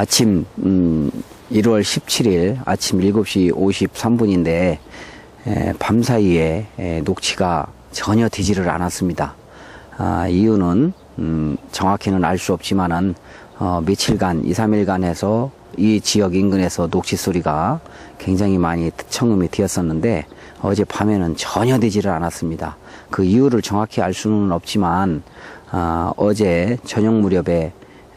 아침 음, 1월 17일 아침 7시 53분인데 밤사이에 에, 녹취가 전혀 되지를 않았습니다. 아, 이유는 음, 정확히는 알 수 없지만은 어, 며칠간 2, 3일간 해서 이 지역 인근에서 녹취 소리가 굉장히 많이 청음이 되었었는데 어제 밤에는 전혀 되지를 않았습니다. 그 이유를 정확히 알 수는 없지만 아, 어제 저녁 무렵에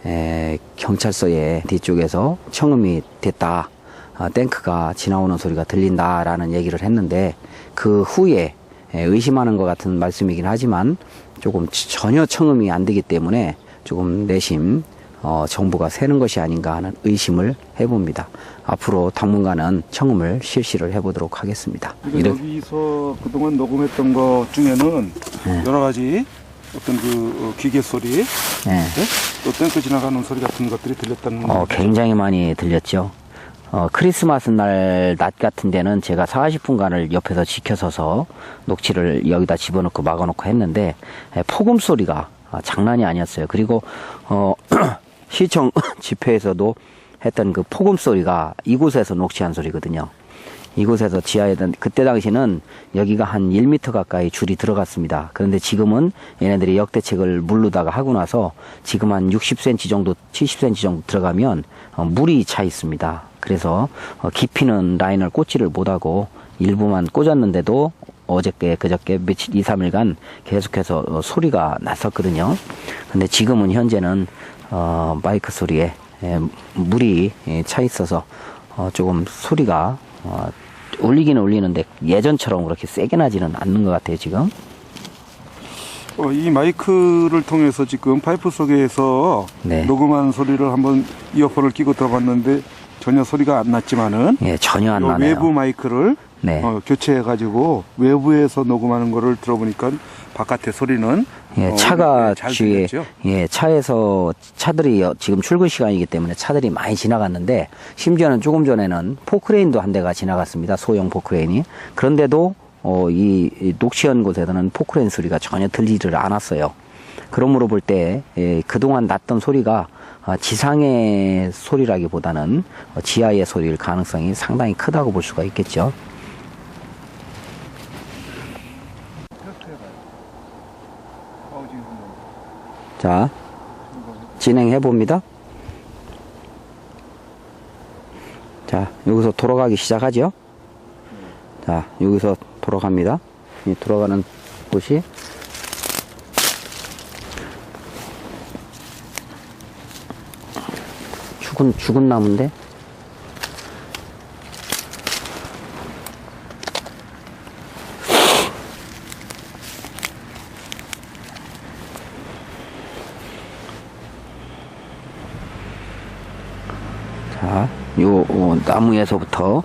에, 경찰서의 뒤쪽에서 청음이 됐다. 아, 탱크가 지나오는 소리가 들린다라는 얘기를 했는데 그 후에 에, 의심하는 것 같은 말씀이긴 하지만 조금 전혀 청음이 안 되기 때문에 조금 내심 어, 정부가 새는 것이 아닌가 하는 의심을 해봅니다. 앞으로 당분간은 청음을 실시를 해보도록 하겠습니다. 이렇게 여기서 그동안 녹음했던 것 중에는 네. 여러 가지 어떤 그 어, 기계 소리, 네. 네? 또 탱크 지나가는 소리 같은 것들이 들렸다는 어, 굉장히 많이 들렸죠. 어, 크리스마스 날 낮 같은 데는 제가 40분간을 옆에서 지켜서서 녹취를 여기다 집어넣고 막아놓고 했는데 에, 폭음 소리가 아, 장난이 아니었어요. 그리고 어, 시청 집회에서도 했던 그 폭음 소리가 이곳에서 녹취한 소리거든요. 이곳에서 지하에 던 그때 당시는 여기가 한 1m 가까이 줄이 들어갔습니다. 그런데 지금은 얘네들이 역대책을 물르다가 하고 나서 지금 한 60cm 정도, 70cm 정도 들어가면 어, 물이 차 있습니다. 그래서 어, 깊이는 라인을 꽂지를 못하고 일부만 꽂았는데도 어저께 그저께 며칠 2, 3일간 계속해서 어, 소리가 났었거든요. 근데 지금은 현재는 어, 마이크 소리에 에, 물이 에, 차 있어서 어, 조금 소리가 어, 울리기는 울리는데 예전처럼 그렇게 세게 나지는 않는 것 같아요 지금. 어, 이 마이크를 통해서 지금 파이프 속에서 네. 녹음한 소리를 한번 이어폰을 끼고 들어봤는데 전혀 소리가 안 났지만은 예 전혀 안요 나네요. 외부 마이크를 네. 어, 교체해가지고 외부에서 녹음하는 거를 들어보니까 바깥의 소리는 예, 어, 차가 네, 들렸죠. 예 차에서 차들이 여- 지금 출근 시간이기 때문에 차들이 많이 지나갔는데 심지어는 조금 전에는 포크레인도 한 대가 지나갔습니다 소형 포크레인이 그런데도 어, 이, 이 녹취한 곳에서는 포크레인 소리가 전혀 들리지를 않았어요. 그러므로 볼 때 예, 그동안 났던 소리가 아, 지상의 소리라기보다는 어, 지하의 소리일 가능성이 상당히 크다고 볼 수가 있겠죠. 자, 진행해 봅니다. 자, 여기서 돌아가기 시작하죠. 자, 여기서 돌아갑니다. 이 돌아가는 곳이 죽은 죽은 나무인데 자, 요 어, 나무에서부터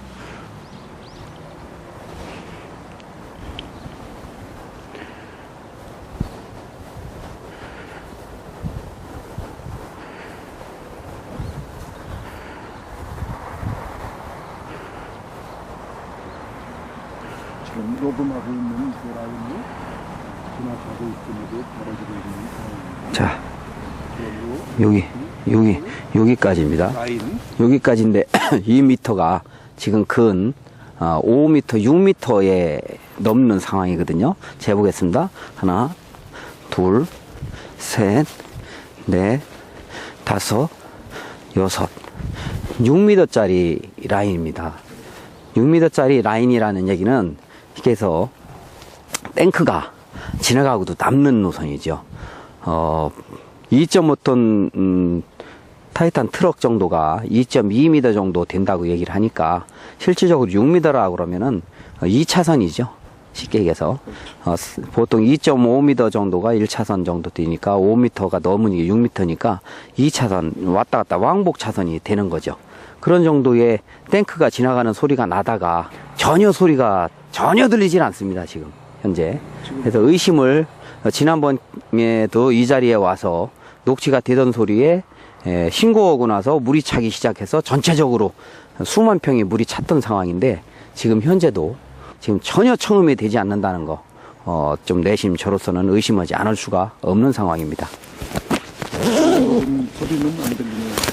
지금 녹음하고 있는 그 라인이 지나가고 있음에도 벌어지고 있는 상황입니다. 자, 여기 여기 여기까지입니다. 여기까지인데 2m가 지금 근 어, 5m, 6m에 넘는 상황이거든요. 재보겠습니다. 하나, 둘, 셋, 넷, 다섯, 여섯. 6m짜리 라인입니다. 6m짜리 라인이라는 얘기는 이게서 탱크가 지나가고도 남는 노선이죠. 어, 2.5톤 음, 타이탄 트럭 정도가 2.2m 정도 된다고 얘기를 하니까 실질적으로 6m라 그러면은 2차선이죠. 쉽게 얘기해서 어, 스- 보통 2.5m 정도가 1차선 정도 되니까 5m가 넘으니 6m니까 2차선 왔다 갔다 왕복 차선이 되는 거죠. 그런 정도의 탱크가 지나가는 소리가 나다가 전혀 소리가 전혀 들리질 않습니다 지금 현재. 그래서 의심을 어, 지난번에도 이 자리에 와서 녹취가 되던 소리에 에, 신고하고 나서 물이 차기 시작해서 전체적으로 수만 평이 물이 찼던 상황인데 지금 현재도 지금 전혀 청음이 되지 않는다는 거, 어, 좀 내심 저로서는 의심하지 않을 수가 없는 상황입니다. 음, 소리는 안 들리네요.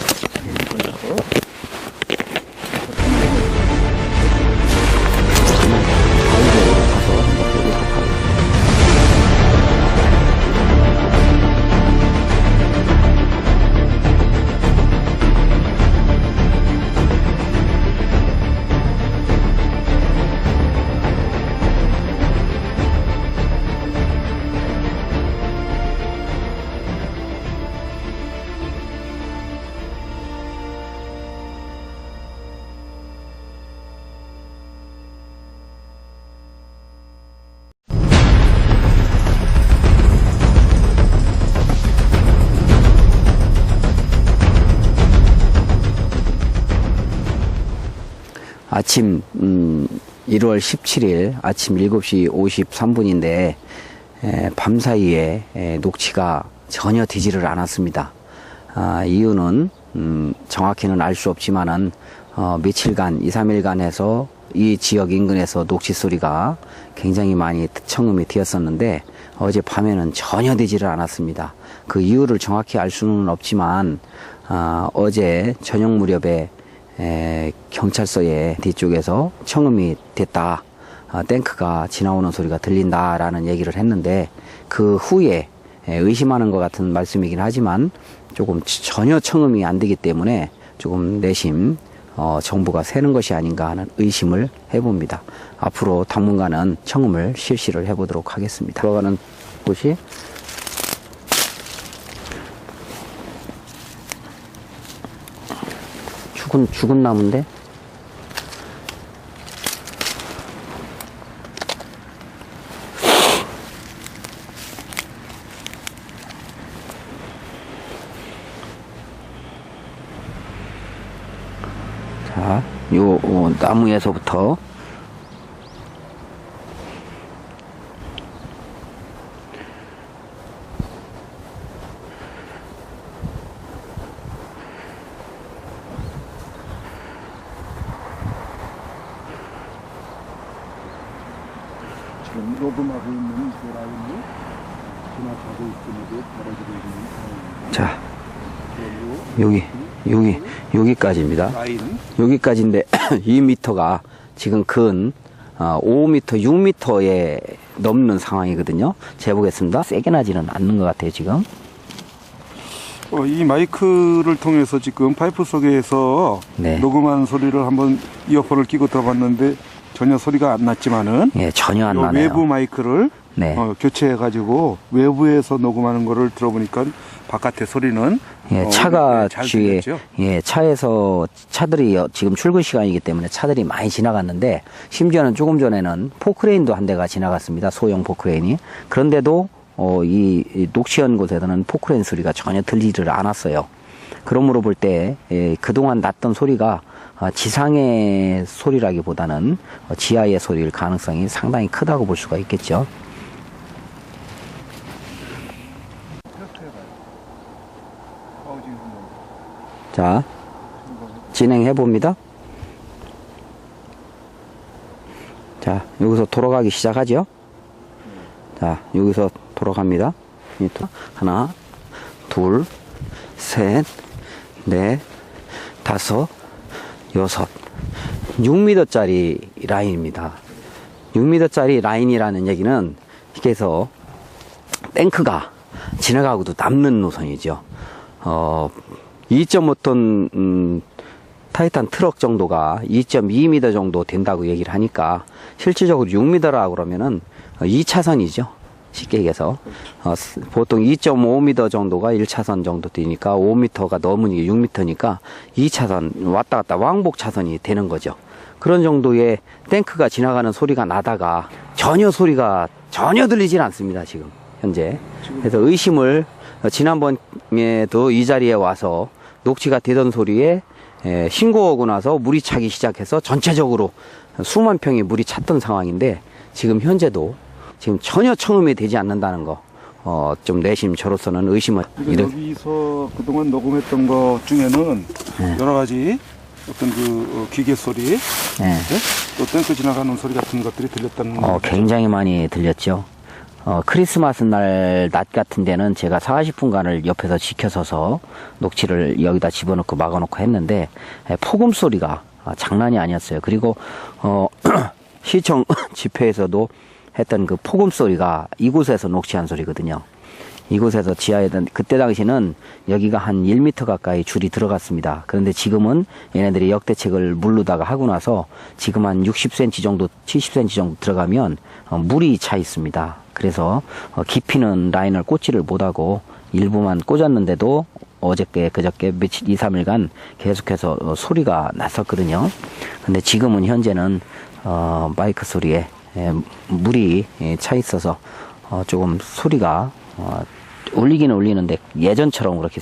아침 음, 1월 17일 아침 7시 53분인데 밤 사이에 에, 녹취가 전혀 되지를 않았습니다. 아, 이유는 음, 정확히는 알 수 없지만은 어, 며칠간 2, 3일간 해서 이 지역 인근에서 녹취 소리가 굉장히 많이 청음이 되었었는데 어제 밤에는 전혀 되지를 않았습니다. 그 이유를 정확히 알 수는 없지만 아, 어제 저녁 무렵에 에, 경찰서의 뒤쪽에서 청음이 됐다. 아, 탱크가 지나오는 소리가 들린다라는 얘기를 했는데 그 후에 에, 의심하는 것 같은 말씀이긴 하지만 조금 전혀 청음이 안 되기 때문에 조금 내심 어, 정부가 새는 것이 아닌가 하는 의심을 해봅니다. 앞으로 당분간은 청음을 실시를 해보도록 하겠습니다. 들어가는 곳이 죽은 죽은 나무인데? 자, 요 어, 나무에서부터 지금 녹음하고 있는 그 라인이 지나가고 있음에도 벌어지고 있는 상황입니다. 자 여기 여기 여기까지입니다. 여기까지인데 2m가 지금 근 어, 5m, 6m에 넘는 상황이거든요. 재보겠습니다. 세게 나지는 않는 것 같아요, 지금. 어, 이 마이크를 통해서 지금 파이프 속에서 네. 녹음한 소리를 한번 이어폰을 끼고 들어봤는데 전혀 소리가 안 났지만은 예, 전혀 안요 나네요. 외부 마이크를 네. 어, 교체해가지고 외부에서 녹음하는 거를 들어보니까 바깥의 소리는 예, 어, 차가 네, 들렸죠. 예, 차에서 차들이 여- 지금 출근 시간이기 때문에 차들이 많이 지나갔는데 심지어는 조금 전에는 포크레인도 한 대가 지나갔습니다. 소형 포크레인이. 그런데도 어, 이, 이 녹취한 곳에서는 포크레인 소리가 전혀 들리지를 않았어요. 그러므로 볼때 예, 그동안 났던 소리가 어, 지상의 소리라기보다는 어, 지하의 소리일 가능성이 상당히 크다고 볼 수가 있겠죠. 자, 진행해 봅니다. 자, 여기서 돌아가기 시작하죠. 자, 여기서 돌아갑니다. 하나, 둘, 셋, 넷, 다섯, 여섯. 6m짜리 라인입니다. 6m짜리 라인이라는 얘기는 이게서 탱크가 지나가고도 남는 노선이죠. 어, 2.5톤 음, 타이탄 트럭 정도가 2.2m 정도 된다고 얘기를 하니까 실질적으로 6m라 그러면은 2차선이죠. 쉽게 얘기해서 어, 스- 보통 2.5m 정도가 1차선 정도 되니까 5m가 넘으니 6m니까 2차선 왔다 갔다 왕복 차선이 되는 거죠. 그런 정도의 탱크가 지나가는 소리가 나다가 전혀 소리가 전혀 들리질 않습니다. 지금 현재 그래서 의심을 어, 지난번에도 이 자리에 와서 녹취가 되던 소리에 에, 신고하고 나서 물이 차기 시작해서 전체적으로 수만 평이 물이 찼던 상황인데 지금 현재도 지금 전혀 청음이 되지 않는다는 거, 어, 좀 내심 저로서는 의심을 여기서 그동안 녹음했던 것 중에는 네. 여러 가지 어떤 그 어, 기계 소리, 예. 네? 또 탱크 지나가는 소리 같은 것들이 들렸다는 어, 굉장히 많이 들렸죠. 어, 크리스마스 날 낮 같은 데는 제가 40분간을 옆에서 지켜서서 녹취를 여기다 집어넣고 막아놓고 했는데 에, 폭음 소리가 아, 장난이 아니었어요. 그리고 어, 시청 집회에서도 했던 그 폭음 소리가 이곳에서 녹취한 소리거든요. 이곳에서 지하에 던 그때 당시는 여기가 한 1m 가까이 줄이 들어갔습니다. 그런데 지금은 얘네들이 역대책을 물르다가 하고 나서 지금 한 60cm 정도, 70cm 정도 들어가면 어, 물이 차 있습니다. 그래서 어, 깊이는 라인을 꽂지를 못하고 일부만 꽂았는데도 어저께 그저께 며칠 2, 3일간 계속해서 어, 소리가 났었거든요. 근데 지금은 현재는 어, 마이크 소리에 에, 물이 예, 차 있어서 어, 조금 소리가 어, 울리기는 울리는데 예전처럼 그렇게